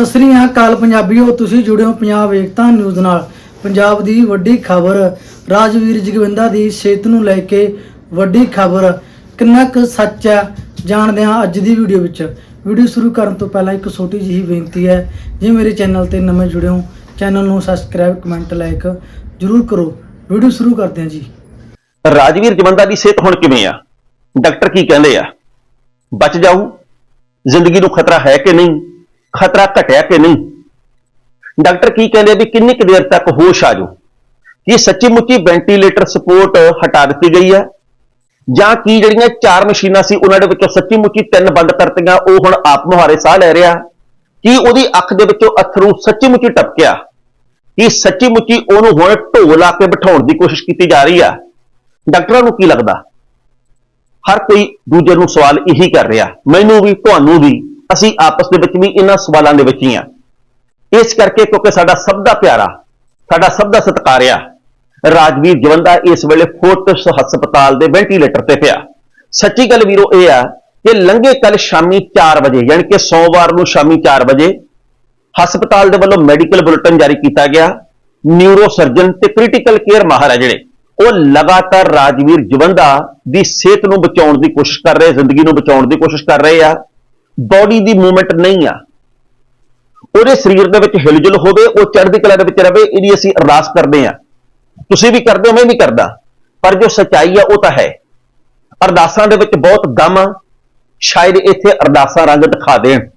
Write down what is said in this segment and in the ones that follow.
ਸਤਿ ਸ੍ਰੀ ਅਕਾਲ ਪੰਜਾਬੀਓ, ਤੁਸੀਂ ਜੁੜੇ ਹੋ ਪੰਜਾਬ ਏਕਤਾ ਨਿਊਜ਼ ਨਾਲ। ਪੰਜਾਬ ਦੀ ਵੱਡੀ ਖਬਰ, ਰਾਜਵੀਰ ਜਗਵਿੰਦਾ ਦੀ ਸਿਹਤ ਨੂੰ ਲੈ ਕੇ ਵੱਡੀ ਖਬਰ। ਕਿੰਨਾ ਕੁ ਸੱਚ ਹੈ, ਜਾਣਦੇ ਹਾਂ ਅੱਜ ਦੀ ਵੀਡੀਓ ਵਿੱਚ। ਵੀਡੀਓ ਸ਼ੁਰੂ ਕਰਨ ਤੋਂ ਪਹਿਲਾਂ ਇੱਕ ਛੋਟੀ ਜਿਹੀ ਬੇਨਤੀ ਹੈ, ਜੇ ਮੇਰੇ ਚੈਨਲ ਤੇ ਨਵੇਂ ਜੁੜੇ ਹੋ, ਚੈਨਲ ਨੂੰ ਸਬਸਕ੍ਰਾਈਬ, ਕਮੈਂਟ, ਲਾਈਕ ਜਰੂਰ ਕਰੋ। ਵੀਡੀਓ ਸ਼ੁਰੂ ਕਰਦੇ ਹਾਂ ਜੀ। ਰਾਜਵੀਰ ਜਗਵਿੰਦਾ ਦੀ ਸਿਹਤ ਹੁਣ ਕਿਵੇਂ ਆ? ਡਾਕਟਰ ਕੀ ਕਹਿੰਦੇ ਆ? ਬਚ ਜਾਊ? ਜ਼ਿੰਦਗੀ ਨੂੰ ਖਤਰਾ ਹੈ ਕਿ ਨਹੀਂ? ਖਤਰਾ ਘਟਿਆ ਕਿ ਨਹੀਂ? ਡਾਕਟਰ ਕੀ ਕਹਿੰਦੇ ਵੀ ਕਿੰਨੀ ਕੁ ਦੇਰ ਤੱਕ ਹੋਸ਼ ਆ ਜਾਓ? ਕੀ ਸੱਚੀ ਮੁੱਚੀ ਵੈਂਟੀਲੇਟਰ ਸਪੋਰਟ ਹਟਾ ਦਿੱਤੀ ਗਈ ਹੈ? ਜਾਂ ਕੀ ਜਿਹੜੀਆਂ ਚਾਰ ਮਸ਼ੀਨਾਂ ਸੀ, ਉਹਨਾਂ ਦੇ ਵਿੱਚੋਂ ਸੱਚੀ ਮੁੱਚੀ ਤਿੰਨ ਬੰਦ ਕਰਤੀਆਂ ਉਹ ਹੁਣ ਆਪ ਮੁਹਾਰੇ ਸਾਹ ਲੈ ਰਿਹਾ? ਕੀ ਉਹਦੀ ਅੱਖ ਦੇ ਵਿੱਚੋਂ ਅਥਰੂ ਸੱਚੀ ਮੁੱਚੀ ਟਪਕਿਆ? ਕੀ ਸੱਚੀ ਮੁੱਚੀ ਉਹਨੂੰ ਹੁਣ ਢੋ ਲਾ ਕੇ ਬਿਠਾਉਣ ਦੀ ਕੋਸ਼ਿਸ਼ ਕੀਤੀ ਜਾ ਰਹੀ ਆ? ਡਾਕਟਰਾਂ ਨੂੰ ਕੀ ਲੱਗਦਾ? ਹਰ ਕੋਈ ਦੂਜੇ ਨੂੰ ਸਵਾਲ ਇਹੀ ਕਰ ਰਿਹਾ। ਮੈਨੂੰ ਵੀ, ਤੁਹਾਨੂੰ ਵੀ। ਅਸੀਂ ਆਪਸ ਦੇ ਵਿੱਚ ਵੀ ਇਹਨਾਂ ਸਵਾਲਾਂ ਦੇ ਵਿੱਚ ਹੀ ਆ ਇਸ ਕਰਕੇ ਕਿਉਂਕਿ ਸਾਡਾ ਸਭ ਦਾ ਪਿਆਰਾ, ਸਾਡਾ ਸਭ ਦਾ ਸਤਿਕਾਰਿਆ ਰਾਜਵੀਰ ਜਵੰਦਾ ਇਸ ਵੇਲੇ ਫੋਰਟਸ ਹਸਪਤਾਲ ਦੇ ਵੈਂਟੀਲੇਟਰ ਤੇ ਪਿਆ। ਸੱਚੀ ਗੱਲ ਵੀਰੋ ਇਹ ਆ ਕਿ ਲੰਘੇ ਕੱਲ ਸ਼ਾਮੀ 4 ਵਜੇ, ਯਾਨੀ ਕਿ ਸੋਮਵਾਰ ਨੂੰ ਸ਼ਾਮੀ 4 ਵਜੇ, ਹਸਪਤਾਲ ਦੇ ਵੱਲੋਂ ਮੈਡੀਕਲ ਬੁਲੇਟਿਨ ਜਾਰੀ ਕੀਤਾ ਗਿਆ। ਨਿਊਰੋ ਸਰਜਨ ਤੇ ਕ੍ਰਿਟੀਕਲ ਕੇਅਰ ਮਾਹਰ ਆ ਜਿਹੜੇ ਉਹ ਲਗਾਤਾਰ ਰਾਜਵੀਰ ਜਵੰਦਾ ਦੀ ਸਿਹਤ ਨੂੰ ਬਚਾਉਣ ਦੀ ਕੋਸ਼ਿਸ਼ ਕਰ ਰਹੇ, ਜ਼ਿੰਦਗੀ ਨੂੰ ਬਚਾਉਣ ਦੀ ਕੋਸ਼ਿਸ਼ ਕਰ ਰਹੇ ਆ। ਬਾਡੀ ਦੀ ਮੂਵਮੈਂਟ ਨਹੀਂ ਆ। ਉਹਦੇ ਸਰੀਰ ਦੇ ਵਿੱਚ ਹਿਲਜੁਲ ਹੋਵੇ, ਉਹ ਚੜ੍ਹਦੀ ਕਲਾ ਦੇ ਵਿੱਚ ਰਵੇ, ਇਹਦੀ ਅਸੀਂ ਅਰਦਾਸ ਕਰਦੇ ਆ ਤੁਸੀਂ ਵੀ ਕਰਦੇ ਹੋ, ਮੈਂ ਵੀ ਕਰਦਾ। ਪਰ ਜੋ ਸਚਾਈ ਆ, ਉਹ ਤਾਂ ਹੈ। ਅਰਦਾਸਾਂ ਦੇ ਵਿੱਚ ਬਹੁਤ ਦਮ ਆ। ਸ਼ਾਇਦ ਇੱਥੇ ਅਰਦਾਸਾਂ ਰੰਗ ਦਿਖਾ ਦੇਣ।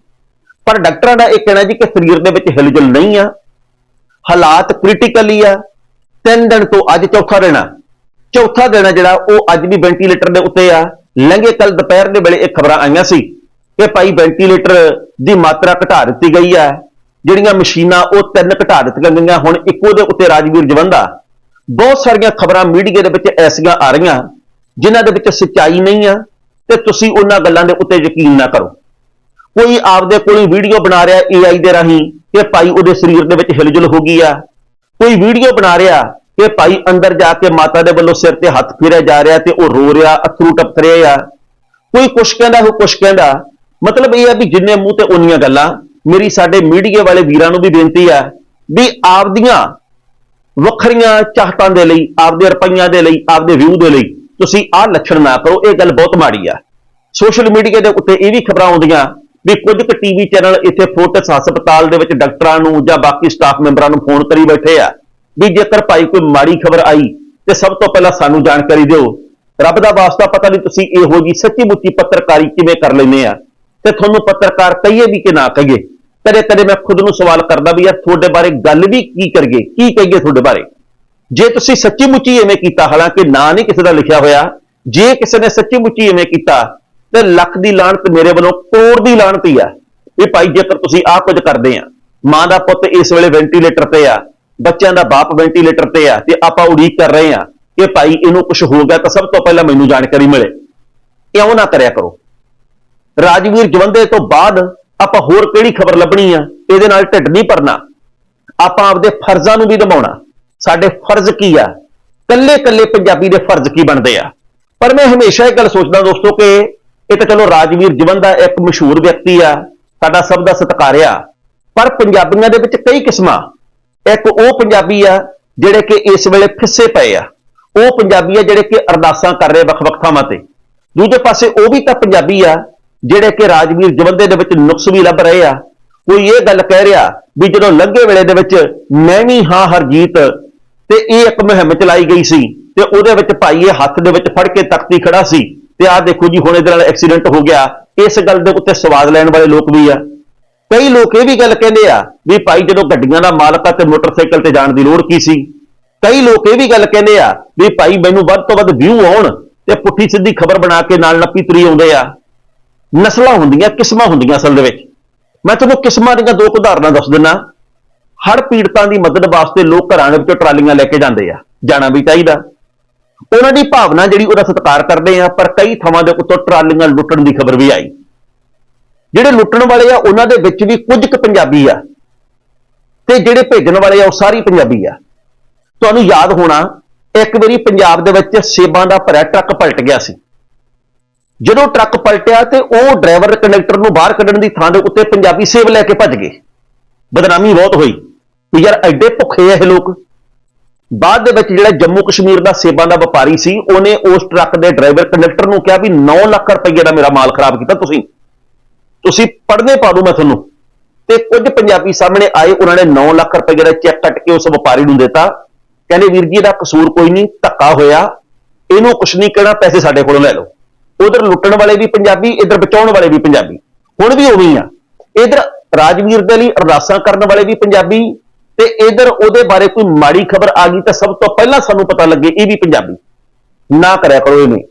ਪਰ ਡਾਕਟਰਾਂ ਦਾ ਇਹ ਕਹਿਣਾ ਜੀ ਕਿ ਸਰੀਰ ਦੇ ਵਿੱਚ ਹਿਲਜੁਲ ਨਹੀਂ ਆ। ਹਾਲਾਤ ਕ੍ਰਿਟੀਕਲੀ ਆ। ਤਿੰਨ ਦਿਨ ਤੋਂ ਅੱਜ ਚੌਥਾ ਦਿਨ ਆ। ਚੌਥਾ ਦਿਨ ਆ ਜਿਹੜਾ, ਉਹ ਅੱਜ ਵੀ ਵੈਂਟੀਲੇਟਰ ਦੇ ਉੱਤੇ ਆ। ਲੰਘੇ ਕੱਲ ਦੁਪਹਿਰ ਦੇ ਵੇਲੇ ਇਹ ਖਬਰਾਂ ਆਈਆਂ ਸੀ। ਕਿ ਭਾਈ ਵੈਂਟੀਲੇਟਰ ਦੀ ਮਾਤਰਾ ਘਟਾ ਦਿੱਤੀ ਗਈ ਹੈ। ਜਿਹੜੀਆਂ ਮਸ਼ੀਨਾਂ ਉਹ ਤਿੰਨ ਘਟਾ ਦਿੱਤੀਆਂ ਗਈਆਂ। ਹੁਣ ਇੱਕੋ ਦੇ ਉੱਤੇ ਰਾਜਵੀਰ ਜਵੰਦਾ। ਬਹੁਤ ਸਾਰੀਆਂ ਖਬਰਾਂ ਮੀਡੀਆ ਦੇ ਵਿੱਚ ਐਸੀਆਂ ਆ ਰਹੀਆਂ, ਜਿਨ੍ਹਾਂ ਦੇ ਵਿੱਚ ਸੱਚਾਈ ਨਹੀਂ ਆ ਤੇ ਤੁਸੀਂ ਉਹਨਾਂ ਗੱਲਾਂ ਦੇ ਉੱਤੇ ਯਕੀਨ ਨਾ ਕਰੋ। ਕੋਈ ਆਪਦੇ ਕੋਲ ਵੀਡੀਓ ਬਣਾ ਰਿਹਾ AI ਦੇ ਰਾਹੀਂ ਕਿ ਭਾਈ ਉਹਦੇ ਸਰੀਰ ਦੇ ਵਿੱਚ ਹਿਲਜੁਲ ਹੋ ਗਈ ਆ। ਕੋਈ ਵੀਡੀਓ ਬਣਾ ਰਿਹਾ ਕਿ ਭਾਈ ਅੰਦਰ ਜਾ ਕੇ ਮਾਤਾ ਦੇ ਵੱਲੋਂ ਸਿਰ ਤੇ ਹੱਥ ਫੇਰਿਆ ਜਾ ਰਿਹਾ ਤੇ ਉਹ ਰੋ ਰਿਹਾ, ਅਥਰੂ ਟਪਕ ਰਹੇ ਆ। ਕੋਈ ਕੁਛ ਕਹਿੰਦਾ, ਉਹ ਕੁਛ ਕਹਿੰਦਾ। ਮਤਲਬ ਇਹ ਆ ਵੀ ਜਿੰਨੇ ਮੂੰਹ ਤੇ ਉਨੀਆਂ ਗੱਲਾਂ, ਮੇਰੀ ਸਾਡੇ ਮੀਡੀਆ ਵਾਲੇ ਵੀਰਾਂ ਨੂੰ ਵੀ ਬੇਨਤੀ ਆ ਵੀ ਆਪਦੀਆਂ ਵੱਖਰੀਆਂ ਚਾਹਤਾਂ ਦੇ ਲਈ, ਆਪਦੇ ਰੁਪਈਆਂ ਦੇ ਲਈ, ਆਪਦੇ ਵਿਊ ਦੇ ਲਈ ਤੁਸੀਂ ਆਹ ਲੱਛਣ ਨਾ ਕਰੋ, ਇਹ ਗੱਲ ਬਹੁਤ ਮਾੜੀ ਆ। ਸੋਸ਼ਲ ਮੀਡੀਆ ਦੇ ਉੱਤੇ ਇਹ ਵੀ ਖਬਰਾਂ ਆਉਂਦੀਆਂ ਵੀ ਕੁਝ ਕੁ ਟੀਵੀ ਚੈਨਲ ਇੱਥੇ ਫੋਰਟਿਸ ਹਸਪਤਾਲ ਦੇ ਵਿੱਚ ਡਾਕਟਰਾਂ ਨੂੰ ਜਾਂ ਬਾਕੀ ਸਟਾਫ ਮੈਂਬਰਾਂ ਨੂੰ ਫੋਨ ਕਰੀ ਬੈਠੇ ਆ ਵੀ ਜੇਕਰ ਭਾਈ ਕੋਈ ਮਾੜੀ ਖਬਰ ਆਈ ਤੇ ਸਭ ਤੋਂ ਪਹਿਲਾਂ ਸਾਨੂੰ ਜਾਣਕਾਰੀ ਦਿਓ। ਰੱਬ ਦਾ ਵਾਸਤਾ ਪਤਾ ਨਹੀਂ ਤੁਸੀਂ ਇਹੋ ਜੀ ਸੱਚੀ ਮੁੱਚੀ ਪੱਤਰਕਾਰੀ ਕਿਵੇਂ ਕਰ ਲੈਂਦੇ ਆ। ਤੇ ਤੁਹਾਨੂੰ ਪੱਤਰਕਾਰ ਕਹੀਏ ਵੀ ਕਿ ਨਾ ਕਹੀਏ। ਕਦੇ ਕਦੇ ਮੈਂ ਖੁਦ ਨੂੰ ਸਵਾਲ ਕਰਦਾ ਵੀ ਯਾਰ ਤੁਹਾਡੇ ਬਾਰੇ ਗੱਲ ਵੀ ਕੀ ਕਰੀਏ? ਕੀ ਕਹੀਏ ਤੁਹਾਡੇ ਬਾਰੇ? ਜੇ ਤੁਸੀਂ ਸੱਚੀ ਮੁੱਚੀ ਐਵੇਂ ਕੀਤਾ, ਹਾਲਾਂਕਿ ਨਾ ਨਹੀਂ ਕਿਸੇ ਦਾ ਲਿਖਿਆ ਹੋਇਆ, ਜੇ ਕਿਸੇ ਨੇ ਸੱਚੀ ਮੁੱਚੀ ਐਵੇਂ ਕੀਤਾ, ਤੇ ਲੱਖ ਦੀ ਲਾਹਨਤ ਮੇਰੇ ਵੱਲੋਂ ਕਰੋੜ ਦੀ ਲਾਹਨਤ ਹੀ ਆ। ਵੀ ਭਾਈ ਜੇਕਰ ਤੁਸੀਂ ਆਹ ਕੁਝ ਕਰਦੇ ਆ, ਮਾਂ ਦਾ ਪੁੱਤ ਇਸ ਵੇਲੇ ਵੈਂਟੀਲੇਟਰ ਤੇ ਆ, ਬੱਚਿਆਂ ਦਾ ਬਾਪ ਵੈਂਟੀਲੇਟਰ ਤੇ ਆ, ਤੇ ਆਪਾਂ ਉਡੀਕ ਕਰ ਰਹੇ ਆ ਕਿ ਭਾਈ ਇਹਨੂੰ ਕੁਝ ਹੋ ਗਿਆ ਤਾਂ ਸਭ ਤੋਂ ਪਹਿਲਾਂ ਮੈਨੂੰ ਜਾਣਕਾਰੀ ਮਿਲੇ। ਇਉਂ ਨਾ ਕਰਿਆ ਕਰੋ। ਰਾਜਵੀਰ ਜਵੰਦੇ ਤੋਂ ਬਾਅਦ ਆਪਾਂ ਹੋਰ ਕਿਹੜੀ ਖਬਰ ਲੱਭਣੀ ਆ? ਇਹਦੇ ਨਾਲ ਢਿੱਡ ਨਹੀਂ ਭਰਨਾ। ਆਪਾਂ ਆਪਦੇ ਫਰਜ਼ਾਂ ਨੂੰ ਵੀ ਨਿਭਾਉਣਾ। ਸਾਡੇ ਫਰਜ਼ ਕੀ ਆ? ਕੱਲੇ ਕੱਲੇ ਪੰਜਾਬੀ ਦੇ ਫਰਜ਼ ਕੀ ਬਣਦੇ ਆ? ਪਰ ਮੈਂ ਹਮੇਸ਼ਾ ਇਹ ਗੱਲ ਸੋਚਦਾ ਦੋਸਤੋ ਕਿ ਇਹ ਤਾਂ ਚਲੋ ਰਾਜਵੀਰ ਜਵੰਦਾ ਇੱਕ ਮਸ਼ਹੂਰ ਵਿਅਕਤੀ ਆ, ਸਾਡਾ ਸਭ ਦਾ ਸਤਿਕਾਰਿਆ ਪਰ ਪੰਜਾਬੀਆਂ ਦੇ ਵਿੱਚ ਕਈ ਕਿਸਮਾਂ। ਇੱਕ ਉਹ ਪੰਜਾਬੀ ਆ ਜਿਹੜੇ ਕਿ ਇਸ ਵੇਲੇ ਫਿੱਸੇ ਪਏ ਆ। ਉਹ ਪੰਜਾਬੀ ਆ ਜਿਹੜੇ ਕਿ ਅਰਦਾਸਾਂ ਕਰ ਰਹੇ ਵੱਖ-ਵੱਖ ਥਾਵਾਂ ਤੇ। ਦੂਜੇ ਪਾਸੇ ਉਹ ਵੀ ਤਾਂ ਪੰਜਾਬੀ ਆ ਜਿਹੜੇ ਕਿ ਰਾਜਵੀਰ ਜਵੰਦੇ ਦੇ ਵਿੱਚ ਨੁਕਸ ਵੀ ਲੱਭ ਰਹੇ ਆ। ਕੋਈ ਇਹ ਗੱਲ ਕਹਿ ਰਿਹਾ ਵੀ ਜਦੋਂ ਲੰਘੇ ਵੇਲੇ ਦੇ ਵਿੱਚ ਮੈਂ ਵੀ ਹਾਂ ਹਰਜੀਤ ਤੇ ਇਹ ਇੱਕ ਮੁਹਿੰਮ ਚਲਾਈ ਗਈ ਸੀ ਤੇ ਉਹਦੇ ਵਿੱਚ ਭਾਈ ਇਹ ਹੱਥ ਦੇ ਵਿੱਚ ਫੜ ਕੇ ਤਖਤੀ ਖੜਾ ਸੀ ਤੇ ਆਹ ਦੇਖੋ ਜੀ, ਹੁਣ ਇਹਦੇ ਨਾਲ ਐਕਸੀਡੈਂਟ ਹੋ ਗਿਆ। ਇਸ ਗੱਲ ਦੇ ਉੱਤੇ ਸਵਾਦ ਲੈਣ ਵਾਲੇ ਲੋਕ ਵੀ ਆ। ਕਈ ਲੋਕ ਇਹ ਵੀ ਗੱਲ ਕਹਿੰਦੇ ਆ ਵੀ ਭਾਈ ਜਦੋਂ ਗੱਡੀਆਂ ਦਾ ਮਾਲਕ ਆ ਤੇ ਮੋਟਰਸਾਈਕਲ ਤੇ ਜਾਣ ਦੀ ਲੋੜ ਕੀ ਸੀ? ਕਈ ਲੋਕ ਇਹ ਵੀ ਗੱਲ ਕਹਿੰਦੇ ਆ ਵੀ ਭਾਈ ਮੈਨੂੰ ਵੱਧ ਤੋਂ ਵੱਧ ਵਿਊ ਆਉਣ ਤੇ ਪੁੱਠੀ ਸਿੱਧੀ ਖਬਰ ਬਣਾ ਕੇ ਨਾਲ ਨੱਪੀ ਤਰੀ ਆਉਂਦੇ ਆ। ਨਸਲਾਂ ਹੁੰਦੀਆਂ, ਕਿਸਮਾਂ ਹੁੰਦੀਆਂ ਅਸਲ ਦੇ ਵਿੱਚ। ਮੈਂ ਤੁਹਾਨੂੰ ਕਿਸਮਾਂ ਦੀਆਂ ਦੋ ਕੁ ਉਦਾਹਰਨਾਂ ਦੱਸ ਦਿੰਨਾ। ਹੜ ਪੀੜਤਾਂ ਦੀ ਮਦਦ ਵਾਸਤੇ ਲੋਕ ਘਰਾਂ ਦੇ ਵਿੱਚੋਂ ਟਰਾਲੀਆਂ ਲੈ ਕੇ ਜਾਂਦੇ ਆ, ਜਾਣਾ ਵੀ ਚਾਹੀਦਾ। ਉਹਨਾਂ ਦੀ ਭਾਵਨਾ ਜਿਹੜੀ ਉਹਦਾ ਸਤਿਕਾਰ ਕਰਦੇ ਆ, ਪਰ ਕਈ ਥਾਵਾਂ ਦੇ ਉੱਤੋਂ ਟਰਾਲੀਆਂ ਲੁੱਟਣ ਦੀ ਖਬਰ ਵੀ ਆਈ। ਜਿਹੜੇ ਲੁੱਟਣ ਵਾਲੇ ਆ, ਉਹਨਾਂ ਦੇ ਵਿੱਚ ਵੀ ਕੁਝ ਕੁ ਪੰਜਾਬੀ ਆ। ਤੇ ਜਿਹੜੇ ਭੇਜਣ ਵਾਲੇ ਆ, ਉਹ ਸਾਰੀ ਪੰਜਾਬੀ ਆ। ਤੁਹਾਨੂੰ ਯਾਦ ਹੋਣਾ, ਇੱਕ ਵਾਰੀ ਪੰਜਾਬ ਦੇ ਵਿੱਚ ਸੇਬਾਂ ਦਾ ਭਰਿਆ ਟਰੱਕ ਪਲਟ ਗਿਆ ਸੀ। ਜਦੋਂ ਟਰੱਕ ਪਲਟਿਆ ਤੇ ਉਹ ਡਰਾਈਵਰ ਕੰਡਕਟਰ ਨੂੰ ਬਾਹਰ ਕੱਢਣ ਦੀ ਥਾਂ ਦੇ ਉੱਤੇ ਪੰਜਾਬੀ ਸੇਬ ਲੈ ਕੇ ਭੱਜ ਗਏ। ਬਦਨਾਮੀ ਬਹੁਤ ਹੋਈ। ਵੀ ਯਾਰ ਐਡੇ ਭੁੱਖੇ ਆ ਇਹ ਲੋਕ। ਬਾਅਦ ਦੇ ਵਿੱਚ ਜਿਹੜਾ ਜੰਮੂ ਕਸ਼ਮੀਰ ਦਾ ਸੇਬਾਂ ਦਾ ਵਪਾਰੀ ਸੀ, ਉਹਨੇ ਉਸ ਟਰੱਕ ਦੇ ਡਰਾਈਵਰ ਕੰਡਕਟਰ ਨੂੰ ਕਿਹਾ ਵੀ 9 ਲੱਖ ਰੁਪਏ ਦਾ ਮੇਰਾ ਮਾਲ ਖਰਾਬ ਕੀਤਾ ਤੁਸੀਂ। ਤੁਸੀਂ ਪੜਨੇ ਪਾ ਦੂੰ ਮੈਂ ਤੁਹਾਨੂੰ। ਤੇ ਕੁਝ ਪੰਜਾਬੀ ਸਾਹਮਣੇ ਆਏ, ਉਹਨਾਂ ਨੇ 9 ਲੱਖ ਰੁਪਏ ਦਾ ਚੈੱਕ ਕੱਟ ਕੇ ਉਸ ਵਪਾਰੀ ਨੂੰ ਦਿੱਤਾ। ਕਹਿੰਦੇ, ਵੀਰ ਜੀ, ਇਹਦਾ ਕਸੂਰ ਕੋਈ ਨਹੀਂ, ਧੱਕਾ ਹੋਇਆ। ਇਹਨੂੰ ਕੁਛ ਨਹੀਂ ਕਹਿਣਾ, ਪੈਸੇ ਸਾਡੇ ਕੋਲੋਂ ਲੈ ਲਓ। ਉਧਰ ਲੁੱਟਣ ਵਾਲੇ ਵੀ ਪੰਜਾਬੀ, ਇਧਰ ਬਚਾਉਣ ਵਾਲੇ ਵੀ ਪੰਜਾਬੀ। ਹੁਣ ਵੀ ਉਵੇਂ ਆ। ਇਧਰ ਰਾਜਵੀਰ ਦੇ ਲਈ ਅਰਦਾਸਾਂ ਕਰਨ ਵਾਲੇ ਵੀ ਪੰਜਾਬੀ ਤੇ ਇਧਰ ਉਹਦੇ ਬਾਰੇ ਕੋਈ ਮਾੜੀ ਖਬਰ ਆ ਗਈ ਤਾਂ ਸਭ ਤੋਂ ਪਹਿਲਾਂ ਸਾਨੂੰ ਪਤਾ ਲੱਗੇ ਇਹ ਵੀ ਪੰਜਾਬੀ। ਨਾ ਕਰਿਆ ਕਰੋ ਇਹਨੇ।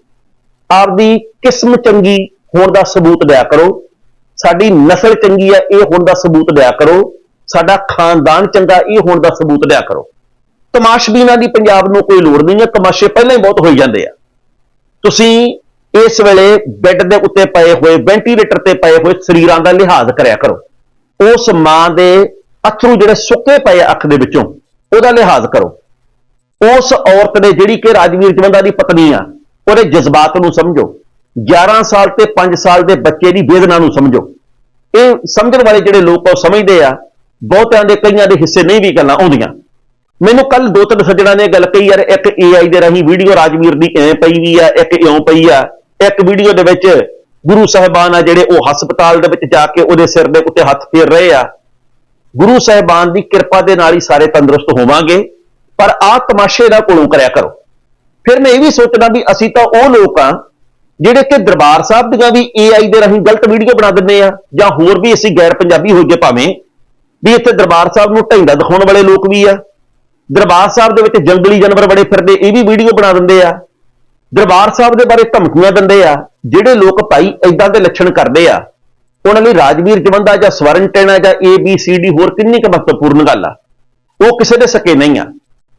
ਆਪਦੀ ਕਿਸਮ ਚੰਗੀ ਹੋਣ ਦਾ ਸਬੂਤ ਦਿਆ ਕਰੋ। ਸਾਡੀ ਨਸਲ ਚੰਗੀ ਹੈ ਇਹ ਹੋਣ ਦਾ ਸਬੂਤ ਦਿਆ ਕਰੋ। ਸਾਡਾ ਖਾਨਦਾਨ ਚੰਗਾ, ਇਹ ਹੋਣ ਦਾ ਸਬੂਤ ਦਿਆ ਕਰੋ। ਤਮਾਸ਼ਬੀਨਾਂ ਦੀ ਪੰਜਾਬ ਨੂੰ ਕੋਈ ਲੋੜ ਨਹੀਂ ਹੈ ਤਮਾਸ਼ੇ ਪਹਿਲਾਂ ਹੀ ਬਹੁਤ ਹੋਈ ਜਾਂਦੇ ਆ। ਤੁਸੀਂ ਇਸ ਵੇਲੇ ਬੈੱਡ ਦੇ ਉੱਤੇ ਪਏ ਹੋਏ ਵੈਂਟੀਲੇਟਰ ਤੇ ਪਏ ਹੋਏ ਸਰੀਰਾਂ ਦਾ ਲਿਹਾਜ਼ ਕਰਿਆ ਕਰੋ। ਉਸ ਮਾਂ ਦੇ ਅਥਰੂ ਜਿਹੜੇ ਸੁੱਕੇ ਪਏ ਆ ਅੱਖ ਦੇ ਵਿੱਚੋਂ, ਉਹਦਾ ਲਿਹਾਜ਼ ਕਰੋ। ਉਸ ਔਰਤ ਨੇ ਜਿਹੜੀ ਕਿ ਰਾਜਵੀਰ ਜਵੰਦਾ ਦੀ ਪਤਨੀ ਆ, ਉਹਦੇ ਜਜ਼ਬਾਤ ਨੂੰ ਸਮਝੋ। 11 ਸਾਲ ਤੇ 5 ਸਾਲ ਦੇ ਬੱਚੇ ਦੀ ਵੇਦਨਾ ਨੂੰ ਸਮਝੋ। ਇਹ ਸਮਝਣ ਵਾਲੇ ਜਿਹੜੇ ਲੋਕ ਆ, ਉਹ ਸਮਝਦੇ ਆ, ਬਹੁਤਿਆਂ ਦੇ ਕਈਆਂ ਦੇ ਹਿੱਸੇ ਨਹੀਂ ਵੀ ਗੱਲਾਂ ਆਉਂਦੀਆਂ। ਮੈਨੂੰ ਕੱਲ ਦੋ ਤਿੰਨ ਸੱਜਣਾ ਨੇ ਗੱਲ ਕਹੀ, ਯਾਰ ਇੱਕ AI ਦੇ ਰਾਹੀਂ ਵੀਡੀਓ ਰਾਜਵੀਰ ਦੀ ਐ ਪਈ ਵੀ ਆ, ਇੱਕ ਇਉਂ ਪਈ ਆ। ਇੱਕ ਵੀਡੀਓ ਦੇ ਵਿੱਚ ਗੁਰੂ ਸਾਹਿਬਾਨ ਆ ਜਿਹੜੇ ਉਹ ਹਸਪਤਾਲ ਦੇ ਵਿੱਚ ਜਾ ਕੇ ਉਹਦੇ ਸਿਰ ਦੇ ਉੱਤੇ ਹੱਥ ਫੇਰ ਰਹੇ ਆ। ਗੁਰੂ ਸਾਹਿਬਾਨ ਦੀ ਕਿਰਪਾ ਦੇ ਨਾਲ ਹੀ ਸਾਰੇ ਤੰਦਰੁਸਤ ਹੋਵਾਂਗੇ, ਪਰ ਆਹ ਤਮਾਸ਼ੇ ਦਾ ਕੋਲੋਂ ਕਰਿਆ ਕਰੋ। ਫਿਰ ਮੈਂ ਇਹ ਵੀ ਸੋਚਦਾ ਵੀ ਅਸੀਂ ਤਾਂ ਉਹ ਲੋਕ ਆ, ਜਿਹੜੇ ਕਿ ਦਰਬਾਰ ਸਾਹਿਬ ਦੀਆਂ ਵੀ AI ਦੇ ਰਾਹੀਂ ਗਲਤ ਵੀਡੀਓ ਬਣਾ ਦਿੰਦੇ ਆ, ਜਾਂ ਹੋਰ ਵੀ ਅਸੀਂ ਗੈਰ ਪੰਜਾਬੀ ਹੋ ਹੋਈਏ ਭਾਵੇਂ, ਵੀ ਇੱਥੇ ਦਰਬਾਰ ਸਾਹਿਬ ਨੂੰ ਢੈਂਦਾ ਦਿਖਾਉਣ ਵਾਲੇ ਲੋਕ ਵੀ ਆ। ਦਰਬਾਰ ਸਾਹਿਬ ਦੇ ਵਿੱਚ ਜੰਗਲੀ ਜਾਨਵਰ ਬੜੇ ਫਿਰਦੇ, ਇਹ ਵੀ ਵੀਡੀਓ ਬਣਾ ਦਿੰਦੇ ਆ। ਦਰਬਾਰ ਸਾਹਿਬ ਦੇ ਬਾਰੇ ਧਮਕੀਆਂ ਦਿੰਦੇ ਆ, ਜਿਹੜੇ ਲੋਕ ਭਾਈ ਐਦਾਂ ਦੇ ਲੱਛਣ ਕਰਦੇ ਆ, ਉਹਨਾਂ ਲਈ ਰਾਜਵੀਰ ਜਵੰਦਾ ਜਾਂ ਸਵਰਨ ਟੈਣਾ ਜਾਂ ਏ ਬੀ ਸੀ ਡੀ ਹੋਰ ਕਿੰਨੀ ਕੁ ਮਹੱਤਵਪੂਰਨ ਗੱਲ ਆ? ਉਹ ਕਿਸੇ ਦੇ ਸਕੇ ਨਹੀਂ ਆ।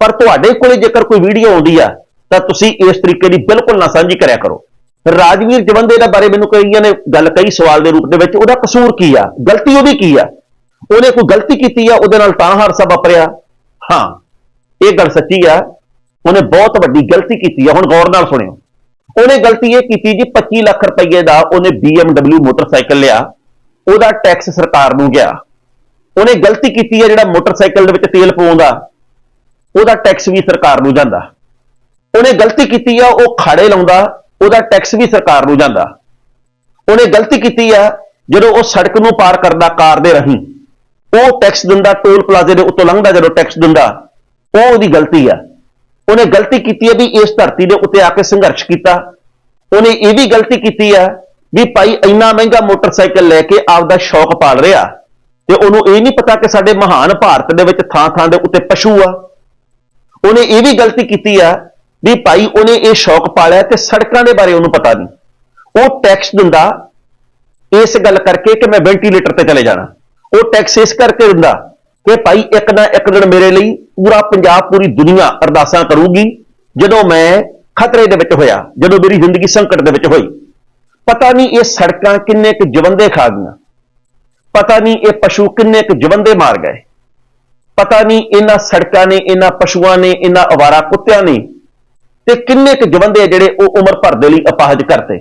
ਪਰ ਤੁਹਾਡੇ ਕੋਲੇ ਜੇਕਰ ਕੋਈ ਵੀਡੀਓ ਆਉਂਦੀ ਆ, ਤਾਂ ਤੁਸੀਂ ਇਸ ਤਰੀਕੇ ਦੀ ਬਿਲਕੁਲ ਨਾ ਸਾਂਝੀ ਕਰਿਆ ਕਰੋ। ਰਾਜਵੀਰ ਜਵੰਦੇ ਦਾ ਬਾਰੇ ਮੈਨੂੰ ਕਈਆਂ ਨੇ ਗੱਲ ਕਹੀ ਸਵਾਲ ਦੇ ਰੂਪ ਦੇ ਵਿੱਚ, ਉਹਦਾ ਕਸੂਰ ਕੀ ਆ? ਗਲਤੀ ਉਹਦੀ ਕੀ ਆ? ਉਹਨੇ ਕੋਈ ਗਲਤੀ ਕੀਤੀ ਆ, ਉਹਦੇ ਨਾਲ ਤਾਂ ਹਾਦਸਾ ਵਾਪਰਿਆ? ਹਾਂ, ਇਹ ਗੱਲ ਸੱਚੀ ਆ ਉਹਨੇ ਬਹੁਤ ਵੱਡੀ ਗਲਤੀ ਕੀਤੀ ਆ, ਹੁਣ ਗੌਰ ਨਾਲ ਸੁਣਿਓ। ਉਹਨੇ ਗਲਤੀ ਇਹ ਕੀਤੀ ਜੀ 25 ਲੱਖ ਰੁਪਏ ਦਾ ਉਹਨੇ BMW ਮੋਟਰਸਾਈਕਲ ਲਿਆ, ਉਹਦਾ ਟੈਕਸ ਸਰਕਾਰ ਨੂੰ ਗਿਆ। ਉਹਨੇ ਗਲਤੀ ਕੀਤੀ ਹੈ ਜਿਹੜਾ ਮੋਟਰਸਾਈਕਲ ਦੇ ਵਿੱਚ ਤੇਲ ਪਾਉਂਦਾ ਉਹਦਾ ਟੈਕਸ ਵੀ ਸਰਕਾਰ ਨੂੰ ਜਾਂਦਾ। ਉਹਨੇ ਗਲਤੀ ਕੀਤੀ ਆ, ਉਹ ਖਾੜੇ ਲਾਉਂਦਾ, ਉਹਦਾ ਟੈਕਸ ਵੀ ਸਰਕਾਰ ਨੂੰ ਜਾਂਦਾ। ਉਹਨੇ ਗਲਤੀ ਕੀਤੀ ਆ, ਜਦੋਂ ਉਹ ਸੜਕ ਨੂੰ ਪਾਰ ਕਰਦਾ ਕਾਰ ਦੇ ਰਹੀ, ਉਹ ਟੈਕਸ ਦਿੰਦਾ, ਟੋਲ ਪਲਾਜ਼ੇ ਦੇ ਉੱਤੋਂ ਲੰਘਦਾ ਜਦੋਂ ਟੈਕਸ ਦਿੰਦਾ, ਉਹ ਉਹਦੀ ਗਲਤੀ ਆ। ਉਹਨੇ ਗਲਤੀ ਕੀਤੀ ਹੈ ਵੀ ਇਸ ਧਰਤੀ ਦੇ ਉੱਤੇ ਆ ਕੇ ਸੰਘਰਸ਼ ਕੀਤਾ। ਉਹਨੇ ਇਹ ਵੀ ਗਲਤੀ ਕੀਤੀ ਹੈ ਵੀ ਭਾਈ ਇੰਨਾ ਮਹਿੰਗਾ ਮੋਟਰਸਾਈਕਲ ਲੈ ਕੇ ਆਪਦਾ ਸ਼ੌਕ ਪਾਲ ਰਿਹਾ ਤੇ ਉਹਨੂੰ ਇਹ ਨਹੀਂ ਪਤਾ ਕਿ ਸਾਡੇ ਮਹਾਨ ਭਾਰਤ ਦੇ ਵਿੱਚ ਥਾਂ ਥਾਂ ਦੇ ਉੱਤੇ ਪਸ਼ੂ ਆ। ਉਹਨੇ ਇਹ ਵੀ ਗਲਤੀ ਕੀਤੀ ਆ ਵੀ ਭਾਈ ਉਹਨੇ ਇਹ ਸ਼ੌਕ ਪਾਲਿਆ ਤੇ ਸੜਕਾਂ ਦੇ ਬਾਰੇ ਉਹਨੂੰ ਪਤਾ ਨਹੀਂ। ਉਹ ਟੈਕਸ ਦਿੰਦਾ, ਇਸ ਗੱਲ ਕਰਕੇ ਕਿ ਮੈਂ ਵੈਂਟੀਲੇਟਰ ਤੇ ਚਲੇ ਜਾਣਾ। ਉਹ ਟੈਕਸ ਇਸ ਕਰਕੇ ਦਿੰਦਾ ਕਿ ਭਾਈ ਇੱਕ ਨਾ ਇੱਕ ਦਿਨ ਮੇਰੇ ਲਈ ਪੂਰਾ ਪੰਜਾਬ, ਪੂਰੀ ਦੁਨੀਆ ਅਰਦਾਸਾਂ ਕਰੂਗੀ, ਜਦੋਂ ਮੈਂ ਖਤਰੇ ਦੇ ਵਿੱਚ ਹੋਇਆ, ਜਦੋਂ ਮੇਰੀ ਜ਼ਿੰਦਗੀ ਸੰਕਟ ਦੇ ਵਿੱਚ ਹੋਈ। ਪਤਾ ਨਹੀਂ ਇਹ ਸੜਕਾਂ ਕਿੰਨੇ ਕੁ ਜਵੰਦੇ ਖਾ ਗਈਆਂ। ਪਤਾ ਨਹੀਂ ਇਹ ਪਸ਼ੂ ਕਿੰਨੇ ਕੁ ਜਵੰਦੇ ਮਾਰ ਗਏ। ਪਤਾ ਨਹੀਂ ਇਹਨਾਂ ਸੜਕਾਂ ਨੇ, ਇਹਨਾਂ ਪਸ਼ੂਆਂ ਨੇ, ਇਹਨਾਂ ਅਵਾਰਾ ਕੁੱਤਿਆਂ ਨੇ ਤੇ ਕਿੰਨੇ ਕੁ ਜਵੰਦੇ ਆ ਜਿਹੜੇ ਉਹ ਉਮਰ ਭਰ ਦੇ ਲਈ ਅਪਾਹਜ ਕਰਤੇ।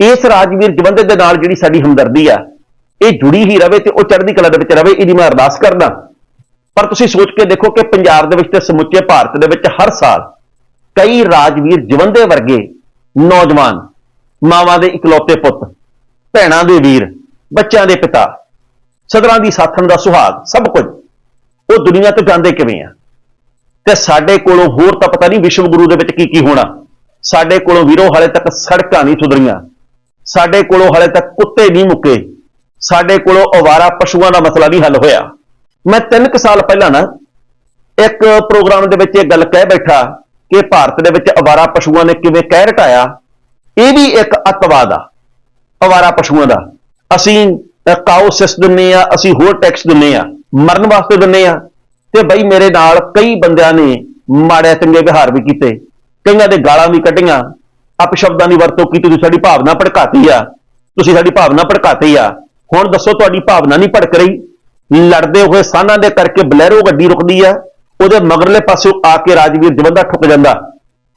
ਇਸ ਰਾਜਵੀਰ ਜਵੰਦੇ ਦੇ ਨਾਲ ਜਿਹੜੀ ਸਾਡੀ ਹਮਦਰਦੀ ਆ, ਇਹ ਜੁੜੀ ਹੀ ਰਵੇ ਤੇ ਉਹ ਚੜ੍ਹਦੀ ਕਲਾ ਦੇ ਵਿੱਚ ਰਵੇ, ਇਹਦੀ ਮੈਂ ਅਰਦਾਸ ਕਰਦਾ। ਪਰ ਤੁਸੀਂ ਸੋਚ ਕੇ ਦੇਖੋ ਕਿ ਪੰਜਾਬ ਦੇ ਵਿੱਚ ਤੇ ਸਮੁੱਚੇ ਭਾਰਤ ਦੇ ਵਿੱਚ ਹਰ ਸਾਲ ਕਈ ਰਾਜਵੀਰ ਜਵੰਦੇ ਵਰਗੇ ਨੌਜਵਾਨ ਮਾਵਾਂ ਦੇ ਇਕਲੌਤੇ ਪੁੱਤ, ਭੈਣਾਂ ਦੇ ਵੀਰ, ਬੱਚਿਆਂ ਦੇ ਪਿਤਾ, ਸਦਰਾਂ ਦੀ ਸਾਥਣ ਦਾ ਸੁਹਾਗ, ਸਭ ਕੁਝ ਉਹ ਦੁਨੀਆ ਤੋਂ ਜਾਂਦੇ ਕਿਵੇਂ ਆ? ਤੇ ਸਾਡੇ ਕੋਲੋਂ ਹੋਰ ਤਾਂ ਪਤਾ ਨਹੀਂ ਵਿਸ਼ਵ ਗੁਰੂ ਦੇ ਵਿੱਚ ਕੀ ਕੀ ਹੋਣਾ। ਸਾਡੇ ਕੋਲੋਂ ਵੀਰੋ ਹਾਲੇ ਤੱਕ ਸੜਕਾਂ ਨਹੀਂ ਸੁਧਰੀਆਂ। ਸਾਡੇ ਕੋਲੋਂ ਹਾਲੇ ਤੱਕ ਕੁੱਤੇ ਨਹੀਂ ਮੁੱਕੇ। ਸਾਡੇ ਕੋਲੋਂ ਅਵਾਰਾ ਪਸ਼ੂਆਂ ਦਾ ਮਸਲਾ ਨਹੀਂ ਹੱਲ ਹੋਇਆ। ਮੈਂ 3 ਕੁ ਸਾਲ ਪਹਿਲਾਂ ਨਾ ਇੱਕ ਪ੍ਰੋਗਰਾਮ ਦੇ ਵਿੱਚ ਇਹ ਗੱਲ ਕਹਿ ਬੈਠਾ ਕਿ ਭਾਰਤ ਦੇ ਵਿੱਚ ਅਵਾਰਾ ਪਸ਼ੂਆਂ ਨੇ ਕਿਵੇਂ ਕਹਿ ਰਟਾਇਆ, ਇਹ ਵੀ ਇੱਕ ਅੱਤਵਾਦ ਆ, ਅਵਾਰਾ ਪਸ਼ੂਆਂ ਦਾ। ਅਸੀਂ ਕਾਓ ਸਿਸ ਦਿੰਨੇ ਆ, ਅਸੀਂ ਹੋਰ ਟੈਕਸ ਦਿੰਨੇ ਆ, ਮਰਨ ਵਾਸਤੇ ਦਿੰਨੇ ਆ। ਤੇ ਬਈ ਮੇਰੇ ਨਾਲ ਕਈ ਬੰਦਿਆਂ ਨੇ ਮਾੜੇ ਚੰਗੇ ਵਿਹਾਰ ਵੀ ਕੀਤੇ, ਕਈਆਂ ਦੇ ਗਾਲਾਂ ਵੀ ਕੱਢੀਆਂ, ਅਪਸ਼ਬਦਾਂ ਦੀ ਵਰਤੋਂ ਕੀਤੀ, ਤੁਸੀਂ ਸਾਡੀ ਭਾਵਨਾ ਭੜਕਾਤੀ ਆ, ਤੁਸੀਂ ਸਾਡੀ ਭਾਵਨਾ ਭੜਕਾਤੀ ਆ। ਹੁਣ ਦੱਸੋ ਤੁਹਾਡੀ ਭਾਵਨਾ ਨਹੀਂ ਭੜਕ ਰਹੀ। ਲੜਦੇ ਹੋਏ ਸਾਨਾਂ ਦੇ ਕਰਕੇ ਬਲੈਰੋ ਗੱਡੀ ਰੁਕਦੀ ਆ, ਉਹਦੇ ਮਗਰਲੇ ਪਾਸੇ ਆ ਕੇ ਰਾਜਵੀਰ ਜਵੰਦਾ ਠੁੱਕ ਜਾਂਦਾ।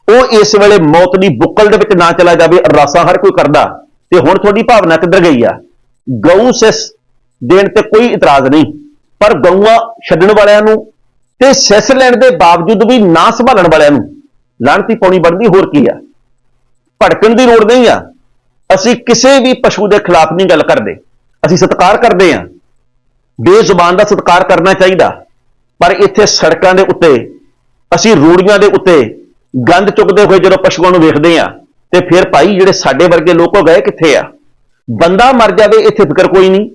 ਉਹ ਇਸ ਵੇਲੇ ਮੌਤ ਦੀ ਬੁੱਕਲ ਦੇ ਵਿੱਚ ਨਾ ਚਲਾ ਜਾਵੇ, ਅਰਦਾਸਾਂ ਹਰ ਕੋਈ ਕਰਦਾ। ਤੇ ਹੁਣ ਤੁਹਾਡੀ ਭਾਵਨਾ ਕਿੱਧਰ ਗਈ ਆ? ਗਊ ਸਿਸ ਦੇਣ ਤੇ ਕੋਈ ਇਤਰਾਜ਼ ਨਹੀਂ, ਪਰ ਗਊਆਂ ਛੱਡਣ ਵਾਲਿਆਂ ਨੂੰ ਤੇ ਸੈਸ ਲੈਣ ਦੇ ਬਾਵਜੂਦ ਵੀ ਨਾ ਸੰਭਾਲਣ ਵਾਲਿਆਂ ਨੂੰ ਲਾਣਤੀ ਪਾਉਣੀ ਬਣਦੀ, ਹੋਰ ਕੀ ਆ? ਭੜਕਣ ਦੀ ਲੋੜ ਨਹੀਂ ਆ। ਅਸੀਂ ਕਿਸੇ ਵੀ ਪਸ਼ੂ ਦੇ ਖਿਲਾਫ ਨਹੀਂ ਗੱਲ ਕਰਦੇ। ਅਸੀਂ ਸਤਿਕਾਰ ਕਰਦੇ ਹਾਂ ਬੇਜ਼ੁਬਾਨ ਦਾ ਸਤਿਕਾਰ ਕਰਨਾ ਚਾਹੀਦਾ। ਪਰ ਇੱਥੇ ਸੜਕਾਂ ਦੇ ਉੱਤੇ, ਅਸੀਂ ਰੂੜੀਆਂ ਦੇ ਉੱਤੇ ਗੰਦ ਚੁੱਕਦੇ ਹੋਏ ਜਦੋਂ ਪਸ਼ੂਆਂ ਨੂੰ ਵੇਖਦੇ ਆ ਤੇ ਫਿਰ ਭਾਈ ਜਿਹੜੇ ਸਾਡੇ ਵਰਗੇ ਲੋਕ ਉਹ ਗਏ ਕਿੱਥੇ ਆ? ਬੰਦਾ ਮਰ ਜਾਵੇ, ਇੱਥੇ ਫਿਕਰ ਕੋਈ ਨਹੀਂ।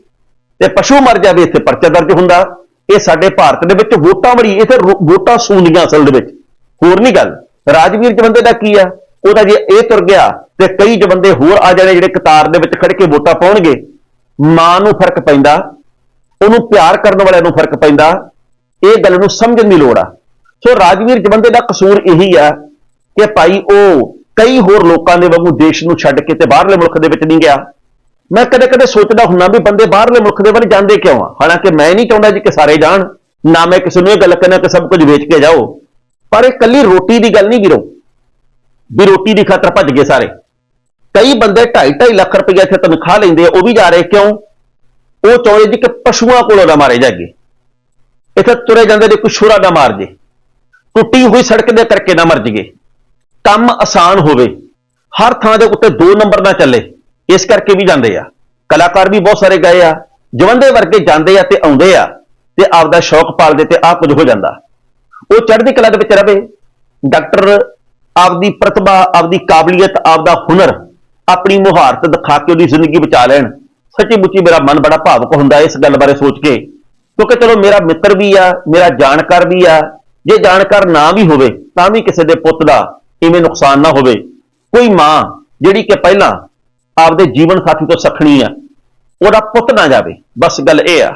ਤੇ ਪਸ਼ੂ ਮਰ ਜਾਵੇ, ਇੱਥੇ ਪਰਚਾ ਦਰਜ ਹੁੰਦਾ। ਇਹ ਸਾਡੇ ਭਾਰਤ ਦੇ ਵਿੱਚ ਵੋਟਾਂ ਬੜੀ ਇੱਥੇ ਰੋ- ਵੋਟਾਂ ਸੂੰਦੀਆਂ ਅਸਲ ਦੇ ਵਿੱਚ। ਹੋਰ ਨਹੀਂ ਗੱਲ, ਰਾਜਵੀਰ ਜਵੰਦੇ ਦਾ ਕੀ ਆ? ਉਹਦਾ ਜੇ ਇਹ ਤੁਰ ਗਿਆ, ਤੇ ਕਈ ਜਵੰਦੇ ਹੋਰ ਆ ਜਾਣੇ ਜਿਹੜੇ ਕਤਾਰ ਦੇ ਵਿੱਚ ਖੜ ਕੇ ਵੋਟਾਂ ਪਾਉਣਗੇ। ਮਾਂ ਨੂੰ ਫ਼ਰਕ ਪੈਂਦਾ। ਉਹਨੂੰ ਪਿਆਰ ਕਰਨ ਵਾਲਿਆਂ ਨੂੰ ਫ਼ਰਕ ਪੈਂਦਾ, ਇਹ ਗੱਲ ਨੂੰ ਸਮਝਣ ਦੀ ਲੋੜ ਆ। ਸੋ ਰਾਜਵੀਰ ਜਵੰਦੇ ਦਾ ਕਸੂਰ ਇਹੀ ਆ ਕਿ ਭਾਈ ਉਹ ਕਈ ਹੋਰ ਲੋਕਾਂ ਦੇ ਵਾਂਗੂ ਦੇਸ਼ ਨੂੰ ਛੱਡ ਕੇ ਤੇ ਬਾਹਰਲੇ ਮੁਲਕ ਦੇ ਵਿੱਚ ਨਹੀਂ ਗਿਆ। ਮੈਂ ਕਦੇ ਕਦੇ ਸੋਚਦਾ ਹੁੰਨਾ ਵੀ ਬੰਦੇ ਬਾਹਰਲੇ ਮੁਲਕ ਦੇ ਵੱਲ ਜਾਂਦੇ ਕਿਉਂ ਆ? ਹਾਲਾਂਕਿ ਮੈਂ ਨਹੀਂ ਚਾਹੁੰਦਾ ਜੀ ਕਿ ਸਾਰੇ ਜਾਣ, ਨਾ ਮੈਂ ਕਿਸੇ ਨੂੰ ਇਹ ਗੱਲ ਕਹਿੰਦਾ ਕਿ ਸਭ ਕੁਝ ਵੇਚ ਕੇ ਜਾਓ। ਪਰ ਇਹ ਕੱਲੀ ਰੋਟੀ ਦੀ ਗੱਲ ਨਹੀਂ ਵੀਰੋ। ਵੀ ਰੋਟੀ ਦੀ ਖਾਤਰ ਭੱਜ ਗਏ ਸਾਰੇ। ਕਈ ਬੰਦੇ 2.5 ਲੱਖ ਰੁਪਏ ਇੱਥੇ ਤਨਖਾਹ ਲੈਂਦੇ ਆ, ਉਹ ਵੀ ਜਾ ਰਹੇ ਕਿਉਂ? ਉਹ ਚਾਹੁੰਦੇ ਜੀ ਕਿ ਪਸ਼ੂਆਂ ਕੋਲੋਂ ਨਾ ਮਾਰੇ ਜਾਗੇ ਇੱਥੇ ਤੁਰੇ ਜਾਂਦੇ ਨੇ ਕੋਈ ਸ਼ੁਰਾ ਨਾ ਮਾਰ ਜੇ, ਟੁੱਟੀ ਹੋਈ ਸੜਕ ਦੇ ਕਰਕੇ ਨਾ ਮਰ ਜਗੇ ਕੰਮ ਆਸਾਨ ਹੋਵੇ, ਹਰ ਥਾਂ ਦੇ ਉੱਤੇ ਦੋ ਨੰਬਰ ਨਾ ਚੱਲੇ, ਇਸ ਕਰਕੇ ਵੀ ਜਾਂਦੇ ਆ। ਕਲਾਕਾਰ ਵੀ ਬਹੁਤ ਸਾਰੇ ਗਏ ਆ, ਜਵੰਦੇ ਵਰਗੇ ਜਾਂਦੇ ਆ ਤੇ ਆਉਂਦੇ ਆ, ਤੇ ਆਪਦਾ ਸ਼ੌਕ ਪਾਲਦੇ ਤੇ ਆ ਕੁਝ ਹੋ ਜਾਂਦਾ। ਉਹ ਚੜ੍ਹਦੀ ਕਲਾ ਦੇ ਵਿੱਚ ਰਵੇ, ਡਾਕਟਰ ਆਪਦੀ ਪ੍ਰਤਿਭਾ, ਆਪਦੀ ਕਾਬਲੀਅਤ, ਆਪਦਾ ਹੁਨਰ, ਆਪਣੀ ਮੁਹਾਰਤ ਦਿਖਾ ਕੇ ਉਹਦੀ ਜ਼ਿੰਦਗੀ ਬਚਾ ਲੈਣ। ਸੱਚੀ ਮੁੱਚੀ ਮੇਰਾ ਮਨ ਬੜਾ ਭਾਵੁਕ ਹੁੰਦਾ ਇਸ ਗੱਲ ਬਾਰੇ ਸੋਚ ਕੇ। ਕਿਉਂਕਿ ਚਲੋ ਮੇਰਾ ਮਿੱਤਰ ਵੀ ਆ, ਮੇਰਾ ਜਾਣਕਾਰ ਵੀ ਆ। ਜੇ ਜਾਣਕਾਰ ਨਾ ਵੀ ਹੋਵੇ, ਤਾਂ ਵੀ ਕਿਸੇ ਦੇ ਪੁੱਤ ਦਾ ਇਵੇਂ ਨੁਕਸਾਨ ਨਾ ਹੋਵੇ। ਕੋਈ ਮਾਂ ਜਿਹੜੀ ਕਿ ਪਹਿਲਾਂ ਆਪਦੇ ਜੀਵਨ ਸਾਥੀ ਤੋਂ ਸਖਣੀ ਆ, ਉਹਦਾ ਪੁੱਤ ਨਾ ਜਾਵੇ। ਬਸ ਗੱਲ ਇਹ ਆ।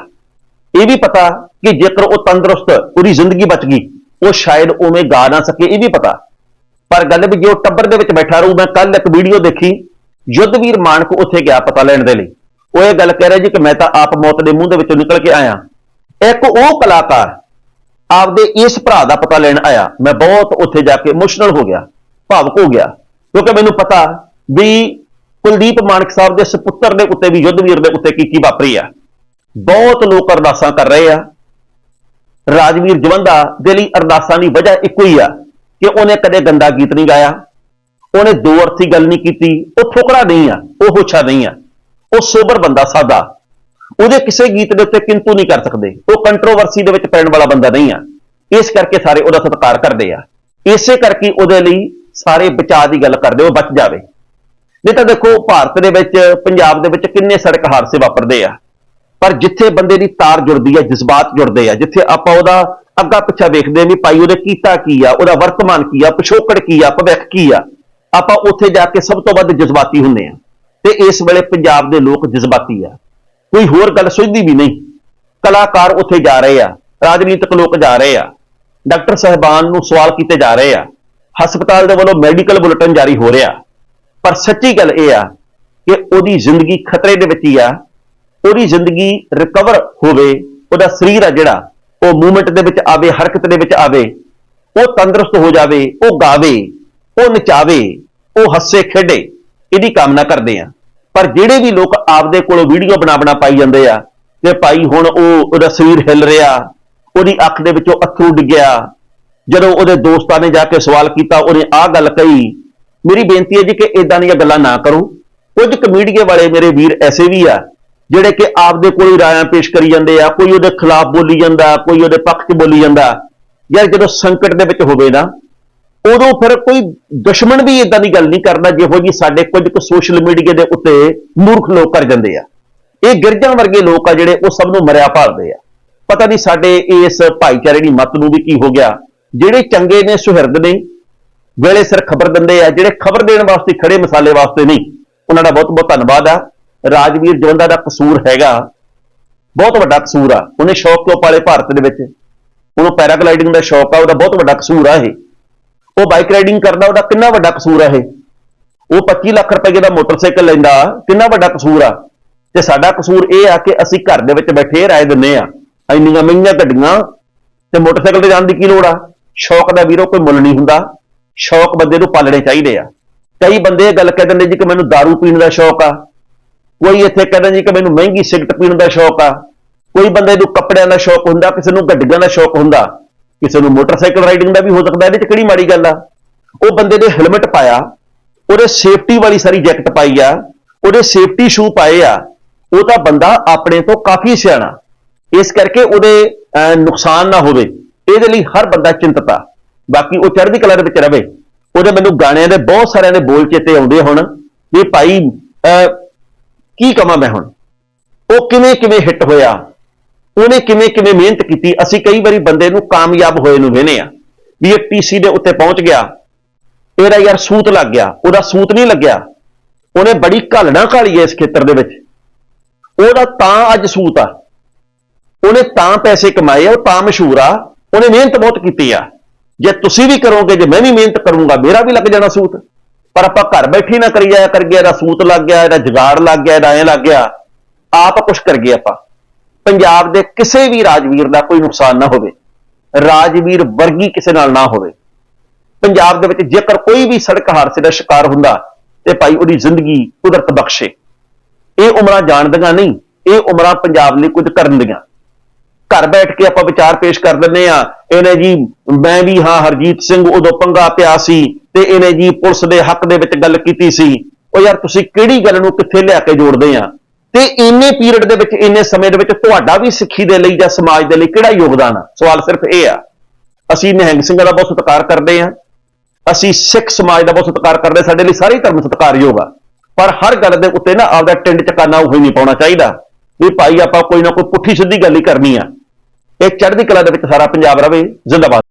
ਇਹ ਵੀ ਪਤਾ ਕਿ ਜੇਕਰ ਉਹ ਤੰਦਰੁਸਤ, ਉਹਦੀ ਜ਼ਿੰਦਗੀ ਬਚ ਗਈ, ਉਹ ਸ਼ਾਇਦ ਉਵੇਂ ਗਾ ਨਾ ਸਕੇ, ਇਹ ਵੀ ਪਤਾ। ਪਰ ਗੱਲ ਵੀ ਜੇ ਉਹ ਟੱਬਰ ਦੇ ਵਿੱਚ ਬੈਠਾ ਰਹੂ, ਮੈਂ ਕੱਲ ਇੱਕ ਵੀਡੀਓ ਦੇਖੀ, ਯੁੱਧਵੀਰ ਮਾਨਕ ਉੱਥੇ ਗਿਆ ਪਤਾ ਲੈਣ ਦੇ ਲਈ। ਉਹ ਇਹ ਗੱਲ ਕਹਿ ਰਿਹਾ ਜੀ ਕਿ ਮੈਂ ਤਾਂ ਆਪ ਮੌਤ ਦੇ ਮੂੰਹ ਦੇ ਵਿੱਚੋਂ ਨਿਕਲ ਕੇ ਆਇਆ। ਇੱਕ ਉਹ ਕਲਾਕਾਰ ਆਪਦੇ ਇਸ ਭਰਾ ਦਾ ਪਤਾ ਲੈਣ ਆਇਆ। ਮੈਂ ਬਹੁਤ ਉੱਥੇ ਜਾ ਕੇ ਇਮੋਸ਼ਨਲ ਹੋ ਗਿਆ, ਭਾਵਕ ਹੋ ਗਿਆ। ਕਿਉਂਕਿ ਮੈਨੂੰ ਪਤਾ ਵੀ ਕੁਲਦੀਪ ਮਾਨਕ ਸਾਹਿਬ ਦੇ ਸੁਪੁੱਤਰ ਦੇ ਉੱਤੇ ਵੀ ਯੁੱਧਵੀਰ ਦੇ ਉੱਤੇ ਕੀ ਕੀ ਵਾਪਰੀ ਆ। ਬਹੁਤ ਲੋਕ ਅਰਦਾਸਾਂ ਕਰ ਰਹੇ ਆ। ਰਾਜਵੀਰ ਜਵੰਦਾ ਦੇ ਲਈ ਅਰਦਾਸਾਂ ਦੀ ਵਜ੍ਹਾ ਇੱਕੋ ਹੀ ਆ ਕਿ ਉਹਨੇ ਕਦੇ ਗੰਦਾ ਗੀਤ ਨਹੀਂ ਗਾਇਆ। ਉਹਨੇ ਦੋ ਅਰਥੀ ਗੱਲ ਨਹੀਂ ਕੀਤੀ। ਉਹ ਫੁਕਰਾ ਨਹੀਂ ਆ, ਉਹ ਹੋਛਾ ਨਹੀਂ ਆ। ਉਹ ਸੋਬਰ ਬੰਦਾ ਸਾਦਾ। ਉਹਦੇ ਕਿਸੇ ਗੀਤ ਦੇ ਉੱਤੇ ਕਿੰਤੂ ਨਹੀਂ ਕਰ ਸਕਦੇ। ਉਹ ਕੰਟਰੋਵਰਸੀ ਦੇ ਵਿੱਚ ਪੈਣ ਵਾਲਾ ਬੰਦਾ ਨਹੀਂ ਆ। ਇਸ ਕਰਕੇ ਸਾਰੇ ਉਹਦਾ ਸਤਿਕਾਰ ਕਰਦੇ ਆ। ਇਸੇ ਕਰਕੇ ਉਹਦੇ ਲਈ ਸਾਰੇ ਬਚਾਅ ਦੀ ਗੱਲ ਕਰਦੇ ਉਹ ਬਚ ਜਾਵੇ। ਨਹੀਂ ਤਾਂ ਦੇਖੋ, ਭਾਰਤ ਦੇ ਵਿੱਚ, ਪੰਜਾਬ ਦੇ ਵਿੱਚ ਕਿੰਨੇ ਸੜਕ ਹਾਦਸੇ ਵਾਪਰਦੇ ਆ। ਪਰ ਜਿੱਥੇ ਬੰਦੇ ਦੀ ਤਾਰ ਜੁੜਦੀ ਹੈ ਜਜ਼ਬਾਤ ਜੁੜਦੇ ਆ, ਜਿੱਥੇ ਆਪਾਂ ਉਹਦਾ ਅੱਗਾ ਪਿੱਛਾ ਵੇਖਦੇ ਆ ਵੀ ਭਾਈ ਉਹਦੇ ਕੀਤਾ ਕੀ ਆ, ਉਹਦਾ ਵਰਤਮਾਨ ਕੀ ਆ, ਪਿਛੋਕੜ ਕੀ ਆ, ਭਵਿੱਖ ਕੀ ਆ, ਆਪਾਂ ਉੱਥੇ ਜਾ ਕੇ ਸਭ ਤੋਂ ਵੱਧ ਜਜ਼ਬਾਤੀ ਹੁੰਦੇ ਆ। ਤੇ ਇਸ ਵੇਲੇ ਪੰਜਾਬ ਦੇ ਲੋਕ ਜਜ਼ਬਾਤੀ ਆ। ਕੋਈ ਹੋਰ ਗੱਲ ਸੁਝਦੀ ਵੀ ਨਹੀਂ। ਕਲਾਕਾਰ ਉੱਥੇ ਜਾ ਰਹੇ ਆ। ਰਾਜਨੀਤਿਕ ਲੋਕ ਜਾ ਰਹੇ ਆ। ਡਾਕਟਰ ਸਾਹਿਬਾਨ ਨੂੰ ਸਵਾਲ ਕੀਤੇ ਜਾ ਰਹੇ ਆ। ਹਸਪਤਾਲ ਦੇ ਵੱਲੋਂ ਮੈਡੀਕਲ ਬੁਲੇਟਿਨ ਜਾਰੀ ਹੋ ਰਿਹਾ। ਪਰ ਸੱਚੀ ਗੱਲ ਇਹ ਆ ਕਿ ਉਹਦੀ ਜ਼ਿੰਦਗੀ ਖਤਰੇ ਦੇ ਵਿੱਚ ਹੀ ਆ। ਉਹਦੀ ਜ਼ਿੰਦਗੀ ਰਿਕਵਰ ਹੋਵੇ, ਉਹਦਾ ਸਰੀਰ ਆ ਜਿਹੜਾ, ਉਹ ਮੂਵਮੈਂਟ ਦੇ ਵਿੱਚ ਆਵੇ, ਹਰਕਤ ਦੇ ਵਿੱਚ ਆਵੇ, ਉਹ ਤੰਦਰੁਸਤ ਹੋ ਜਾਵੇ, ਉਹ ਗਾਵੇ, ਉਹ ਨਚਾਵੇ, ਉਹ ਹੱਸੇ ਖੇਡੇ। ਇਹਦੀ ਕਾਮਨਾ ਕਰਦੇ ਆ ਪਰ ਜਿਹੜੇ ਵੀ ਲੋਕ ਆਪਦੇ ਕੋਲੋਂ ਵੀਡੀਓ ਬਣਾ ਬਣਾ ਪਾਈ ਜਾਂਦੇ ਆ ਕਿ ਭਾਈ ਹੁਣ ਉਹ ਉਹਦਾ ਸਰੀਰ ਹਿੱਲ ਰਿਹਾ, ਉਹਦੀ ਅੱਖ ਦੇ ਵਿੱਚੋਂ ਅੱਥਰੂ ਡਿੱਗਿਆ ਜਦੋਂ ਉਹਦੇ ਦੋਸਤਾਂ ਨੇ ਜਾ ਕੇ ਸਵਾਲ ਕੀਤਾ, ਉਹਨੇ ਆਹ ਗੱਲ ਕਹੀ, ਮੇਰੀ ਬੇਨਤੀ ਹੈ ਜੀ ਕਿ ਇਦਾਂ ਦੀਆਂ ਗੱਲਾਂ ਨਾ ਕਰੋ। ਕੁਝ ਕਮੀਡੀਏ ਵਾਲੇ ਮੇਰੇ ਵੀਰ ਐਸੇ ਵੀ ਆ, ਜਿਹੜੇ ਕਿ ਆਪਦੇ ਕੋਲ ਹੀ ਰਾਇਆਂ ਪੇਸ਼ ਕਰੀ ਜਾਂਦੇ ਆ, ਕੋਈ ਉਹਦੇ ਖਿਲਾਫ ਬੋਲੀ ਜਾਂਦਾ, ਕੋਈ ਉਹਦੇ ਪੱਖ 'ਚ ਬੋਲੀ ਜਾਂਦਾ। ਯਾਰ ਜਦੋਂ ਸੰਕਟ ਦੇ ਵਿੱਚ ਹੋਵੇ ਨਾ ਉਦੋਂ ਫਿਰ ਕੋਈ ਦੁਸ਼ਮਣ ਵੀ ਇਦਾਂ ਦੀ ਗੱਲ ਨਹੀਂ ਕਰਦਾ, ਜਿਹੋ ਜੀ ਸਾਡੇ ਕੁਝ ਕੁ ਸੋਸ਼ਲ ਮੀਡੀਆ ਦੇ ਉੱਤੇ ਮੂਰਖ ਲੋਕ ਕਰ ਜਾਂਦੇ ਆ। ਇਹ ਗਿਰਜਾਂ ਵਰਗੇ ਲੋਕ ਆ ਜਿਹੜੇ ਉਹ ਸਭ ਨੂੰ ਮਰਿਆ ਭਾਲਦੇ ਆ। ਪਤਾ ਨਹੀਂ ਸਾਡੇ ਇਸ ਭਾਈਚਾਰੇ ਦੀ ਮਤ ਨੂੰ ਵੀ ਕੀ ਹੋ ਗਿਆ। ਜਿਹੜੇ ਚੰਗੇ ਨੇ, ਸੁਹਿਰਦ ਨੇ, ਵੇਲੇ ਸਿਰ ਖਬਰ ਦਿੰਦੇ ਆ, ਜਿਹੜੇ ਖਬਰ ਦੇਣ ਵਾਸਤੇ, ਖੜੇ ਮਸਾਲੇ ਵਾਸਤੇ ਨਹੀਂ, ਉਹਨਾਂ ਦਾ ਬਹੁਤ ਬਹੁਤ ਧੰਨਵਾਦ ਆ। ਰਾਜਵੀਰ ਜਵੰਦਾ ਦਾ ਕਸੂਰ ਹੈਗਾ, ਬਹੁਤ ਵੱਡਾ ਕਸੂਰ ਆ। ਉਹਨੇ ਸ਼ੌਕ ਕਿਉਂ ਪਾਲੇ ਭਾਰਤ ਦੇ ਵਿੱਚ। ਉਹਨੂੰ ਪੈਰਾਗਲਾਈਡਿੰਗ ਦਾ ਸ਼ੌਕ ਆ, ਉਹਦਾ ਬਹੁਤ ਵੱਡਾ ਕਸੂਰ ਆ ਇਹ। ਉਹ ਬਾਈਕ ਰਾਈਡਿੰਗ ਕਰਦਾ ਉਹਦਾ ਕਿੰਨਾ ਵੱਡਾ ਕਸੂਰ ਆ ਇਹ? ਉਹ 25 ਲੱਖ ਰੁਪਏ ਦਾ ਮੋਟਰਸਾਈਕਲ ਲੈਂਦਾ, ਕਿੰਨਾ ਵੱਡਾ ਕਸੂਰ ਆ? ਤੇ ਸਾਡਾ ਕਸੂਰ ਇਹ ਆ ਕਿ ਅਸੀਂ ਘਰ ਦੇ ਵਿੱਚ ਬੈਠੇ ਰਾਏ ਦਿੰਨੇ ਆ, ਇੰਨੀਆਂ ਮਹਿੰਗੀਆਂ ਗੱਡੀਆਂ, ਤੇ ਮੋਟਰਸਾਈਕਲ ਤੇ ਜਾਣ ਦੀ ਕੀ ਲੋੜ ਆ? ਸ਼ੌਕ ਦਾ ਵੀਰੋ, ਕੋਈ ਮੁੱਲ ਨਹੀਂ ਹੁੰਦਾ। ਸ਼ੌਕ ਬੰਦੇ ਨੂੰ ਪਾਲਣੇ ਚਾਹੀਦੇ ਆ। ਕਈ ਬੰਦੇ ਇਹ ਗੱਲ ਕਹਿ ਦਿੰਦੇ ਜੀ ਕਿ ਮੈਨੂੰ दारू ਪੀਣ ਦਾ ਸ਼ੌਕ ਆ। ਕੋਈ ਇੱਥੇ ਕਹਿੰਦਾ ਜੀ ਕਿ ਮੈਨੂੰ ਮਹਿੰਗੀ ਸਿਗਰਟ ਪੀਣ ਦਾ ਸ਼ੌਕ ਆ। ਕੋਈ ਬੰਦੇ ਨੂੰ ਕੱਪੜਿਆਂ ਦਾ ਸ਼ੌਕ ਹੁੰਦਾ, ਕਿਸੇ ਨੂੰ ਗੱਡੀਆਂ ਦਾ ਸ਼ੌਕ ਹੁੰਦਾ। ਕਿਸੇ ਨੂੰ ਮੋਟਰਸਾਈਕਲ ਰਾਈਡਿੰਗ ਦਾ ਵੀ ਹੋ ਸਕਦਾ, ਇਹਦੇ 'ਚ ਕਿਹੜੀ ਮਾੜੀ ਗੱਲ ਆ? ਉਹ ਬੰਦੇ ਨੇ ਹੈਲਮਟ ਪਾਇਆ, ਉਹਦੇ ਸੇਫਟੀ ਵਾਲੀ ਸਾਰੀ ਜੈਕਟ ਪਾਈ ਆ, ਉਹਦੇ ਸੇਫਟੀ ਸ਼ੂ ਪਾਏ ਆ, ਉਹ ਤਾਂ ਬੰਦਾ ਆਪਣੇ ਤੋਂ ਕਾਫੀ ਸਿਆਣਾ। ਇਸ ਕਰਕੇ ਉਹਦੇ ਨੁਕਸਾਨ ਨਾ ਹੋਵੇ, ਇਹਦੇ ਲਈ ਹਰ ਬੰਦਾ ਚਿੰਤਤ ਆ। ਬਾਕੀ ਉਹ ਚੜ੍ਹਦੀ ਕਲਾ ਦੇ ਵਿੱਚ ਰਵੇ। ਉਹਦੇ ਮੈਨੂੰ ਗਾਣਿਆਂ ਦੇ ਬਹੁਤ ਸਾਰਿਆਂ ਦੇ ਬੋਲ ਚੇਤੇ ਆਉਂਦੇ ਹੁਣ, ਵੀ ਭਾਈ ਕੀ ਕਵਾਂ ਮੈਂ ਹੁਣ? ਉਹ ਕਿਵੇਂ ਕਿਵੇਂ ਹਿੱਟ ਹੋਇਆ? ਉਹਨੇ ਕਿਵੇਂ ਕਿਵੇਂ ਮਿਹਨਤ ਕੀਤੀ? ਅਸੀਂ ਕਈ ਵਾਰੀ ਬੰਦੇ ਨੂੰ ਕਾਮਯਾਬ ਹੋਏ ਨੂੰ ਵੇਨੇ ਆ। ਵੀ ਇਹ ਟੀਸੀ ਦੇ ਉੱਤੇ ਪਹੁੰਚ ਗਿਆ। ਇਹਦਾ ਯਾਰ ਸੂਤ ਲੱਗ ਗਿਆ। ਉਹਦਾ ਸੂਤ ਨਹੀਂ ਲੱਗਿਆ। ਉਹਨੇ ਬੜੀ ਘਾਲਣਾ ਘਾਲੀ ਹੈ ਇਸ ਖੇਤਰ ਦੇ ਵਿੱਚ। ਉਹਦਾ ਤਾਂ ਅੱਜ ਸੂਤ ਆ। ਉਹਨੇ ਤਾਂ ਪੈਸੇ ਕਮਾਏ ਉਹ ਤਾਂ ਮਸ਼ਹੂਰ ਆ। ਉਹਨੇ ਮਿਹਨਤ ਬਹੁਤ ਕੀਤੀ ਆ। ਜੇ ਤੁਸੀਂ ਵੀ ਕਰੋਗੇ, ਜੇ ਮੈਂ ਵੀ ਮਿਹਨਤ ਕਰੂੰਗਾ, ਮੇਰਾ ਵੀ ਲੱਗ ਜਾਣਾ ਸੂਤ। ਪਰ ਆਪਾਂ ਘਰ ਬੈਠੀ ਨਾ ਕਰੀ ਜਾਇਆ ਕਰ ਗਿਆ ਇਹਦਾ ਸੂਤ ਲੱਗ ਗਿਆ, ਇਹਦਾ ਜੁਗਾੜ ਲੱਗ ਗਿਆ, ਇਹਦਾ ਐ ਲੱਗ ਗਿਆ। ਆਪ ਕੁਛ ਕਰ ਗਏ ਆਪਾਂ। ਪੰਜਾਬ ਦੇ ਕਿਸੇ ਵੀ ਰਾਜਵੀਰ ਦਾ ਕੋਈ ਨੁਕਸਾਨ ਨਾ ਹੋਵੇ, ਰਾਜਵੀਰ ਵਰਗੀ ਕਿਸੇ ਨਾਲ ਨਾ ਹੋਵੇ। ਪੰਜਾਬ ਦੇ ਵਿੱਚ ਜੇਕਰ ਕੋਈ ਵੀ ਸੜਕ ਹਾਦਸੇ ਦਾ ਸ਼ਿਕਾਰ ਹੁੰਦਾ ਤੇ ਭਾਈ ਉਹਦੀ ਜ਼ਿੰਦਗੀ ਕੁਦਰਤ ਬਖਸ਼ੇ। ਇਹ ਉਮਰਾਂ ਜਾਣਦੀਆਂ ਨਹੀਂ, ਇਹ ਉਮਰਾਂ ਪੰਜਾਬ ਲਈ ਕੁਝ ਕਰਨ ਦੀਆਂ। ਘਰ ਬੈਠ ਕੇ ਆਪਾਂ ਵਿਚਾਰ ਪੇਸ਼ ਕਰ ਦਿੰਦੇ ਆ ਇਹਨੇ ਜੀ ਮੈਂ ਵੀ ਹਾਂ ਹਰਜੀਤ ਸਿੰਘ, ਉਦੋਂ ਪੰਗਾ ਪਿਆ ਸੀ ਤੇ ਇਹਨੇ ਜੀ ਪੁਲਿਸ ਦੇ ਹੱਕ ਦੇ ਵਿੱਚ ਗੱਲ ਕੀਤੀ ਸੀ। ਉਹ ਯਾਰ ਤੁਸੀਂ ਕਿਹੜੀ ਗੱਲ ਨੂੰ ਕਿੱਥੇ ਲਿਆ ਕੇ ਜੋੜਦੇ ਆ? ਤੇ ਇੰਨੇ ਪੀਰੀਅਡ ਦੇ ਵਿੱਚ, ਇੰਨੇ ਸਮੇਂ ਦੇ ਵਿੱਚ ਤੁਹਾਡਾ ਵੀ ਸਿੱਖੀ ਦੇ ਲਈ ਜਾਂ ਸਮਾਜ ਦੇ ਲਈ ਕਿਹੜਾ ਯੋਗਦਾਨ ਆ? ਸਵਾਲ ਸਿਰਫ ਇਹ ਆ, ਅਸੀਂ ਨਿਹੰਗ ਸਿੰਘਾਂ ਦਾ ਬਹੁਤ ਸਤਿਕਾਰ ਕਰਦੇ ਆ ਅਸੀਂ ਸਿੱਖ ਸਮਾਜ ਦਾ ਬਹੁਤ ਸਤਿਕਾਰ ਕਰਦੇ ਸਾਡੇ ਲਈ ਸਾਰੇ ਧਰਮ ਸਤਿਕਾਰਯੋਗ ਆ। ਪਰ ਹਰ ਗੱਲ ਦੇ ਉੱਤੇ ਨਾ ਆਪਦਾ ਟਿੰਡ ਚਕਾਨਾ ਉਹ ਨਹੀਂ ਪਾਉਣਾ ਚਾਹੀਦਾ, ਵੀ ਭਾਈ ਆਪਾਂ ਕੋਈ ਨਾ ਕੋਈ ਪੁੱਠੀ ਸਿੱਧੀ ਗੱਲ ਹੀ ਕਰਨੀ ਆ। ਇਹ ਚੜ੍ਹਦੀ ਕਲਾ ਦੇ ਵਿੱਚ ਸਾਰਾ ਪੰਜਾਬ ਰਵੇ, ਜ਼ਿੰਦਾਬਾਦ।